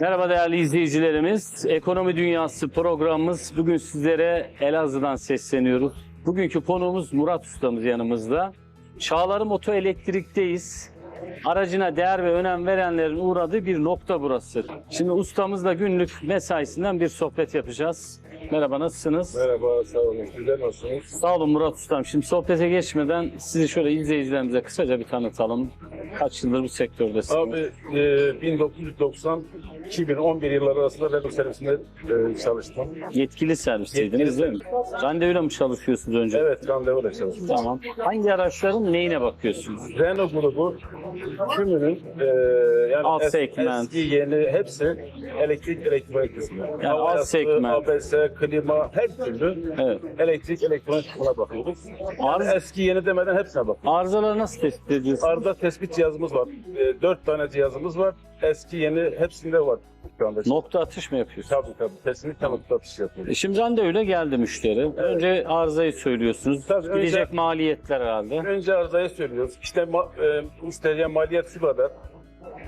Merhaba değerli izleyicilerimiz. Ekonomi Dünyası programımız bugün sizlere Elazığ'dan sesleniyoruz. Bugünkü konuğumuz Murat Ustamız yanımızda. Çağlarım Oto Elektrik'teyiz. Aracına değer ve önem verenlerin uğradığı bir nokta burası. Şimdi ustamızla günlük mesaisinden bir sohbet yapacağız. Merhaba nasılsınız? Merhaba, sağ olun. Sizler nasılsınız? Sağ olun Murat Ustam. Şimdi sohbete geçmeden sizi şöyle izleyicilerimize kısaca bir tanıtalım. Kaç yıldır bu sektördesiniz? Abi e, 1990-2011 yılları arasında Renault servisinde e, çalıştım. Yetkili servisteydiniz değil mi? Randevuyla mı çalışıyorsunuz önce? Evet, randevuyla çalıştım. Tamam. Hangi araçların neyine bakıyorsunuz? Renault grubu tümünün e, yani Alt es- segment. eski yeni hepsi elektrik elektronik kısmı. Yani alt Havayası, segment. ABS, klima her türlü Evet. elektrik elektronik kısmına bakıyoruz. Yani Arz- eski yeni demeden hepsine bakıyoruz. Arızaları nasıl tespit ediyorsunuz? Arda tespit cihazımız var. E, dört tane cihazımız var. Eski yeni hepsinde var şu anda. Nokta atış mı yapıyorsunuz? Tabii tabii. Kesinlikle nokta atışı yapıyoruz. E Şimdi randevuyla geldi müşteri. Önce arızayı söylüyorsunuz. Tabii, önce- Gidecek maliyetler herhalde. Önce arzaya söylüyoruz. İşte ma- e, müşteriye maliyet şu kadar.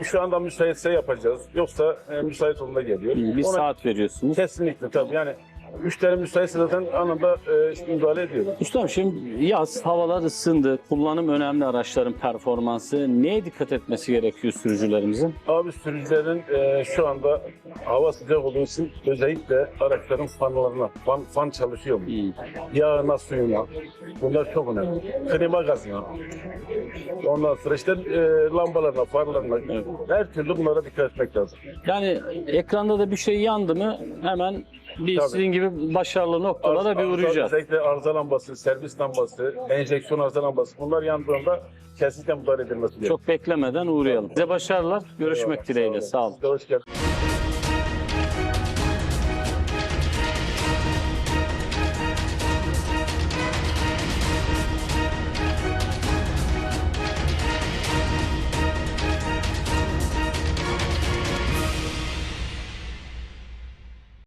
Şu anda müsaitse yapacağız. Yoksa e, müsait olduğunda geliyor. Bir Ona- saat veriyorsunuz. Kesinlikle tabii. Yani müşteri müsaitse zaten anında e, işte müdahale ediyoruz. Ustam şimdi yaz, havalar ısındı. Kullanım önemli araçların performansı. Neye dikkat etmesi gerekiyor sürücülerimizin? Abi sürücülerin e, şu anda hava sıcak olduğu için özellikle araçların fanlarına, fan, fan çalışıyor mu? Yağına, suyuna. Bunlar çok önemli. Klima gazına. Ondan sonra işte e, lambalarına, farlarına. Evet. Her türlü bunlara dikkat etmek lazım. Yani ekranda da bir şey yandı mı hemen bir Tabii. sizin gibi başarılı noktalara bir Arıza- uğrayacağız. Özellikle arıza lambası, servis lambası, enjeksiyon arıza lambası bunlar yandığında kesinlikle müdahale edilmesi gerekiyor. Çok beklemeden uğrayalım. Size başarılar. Görüşmek Eyvallah, dileğiyle. Sağ olun. Siz de hoş geldiniz.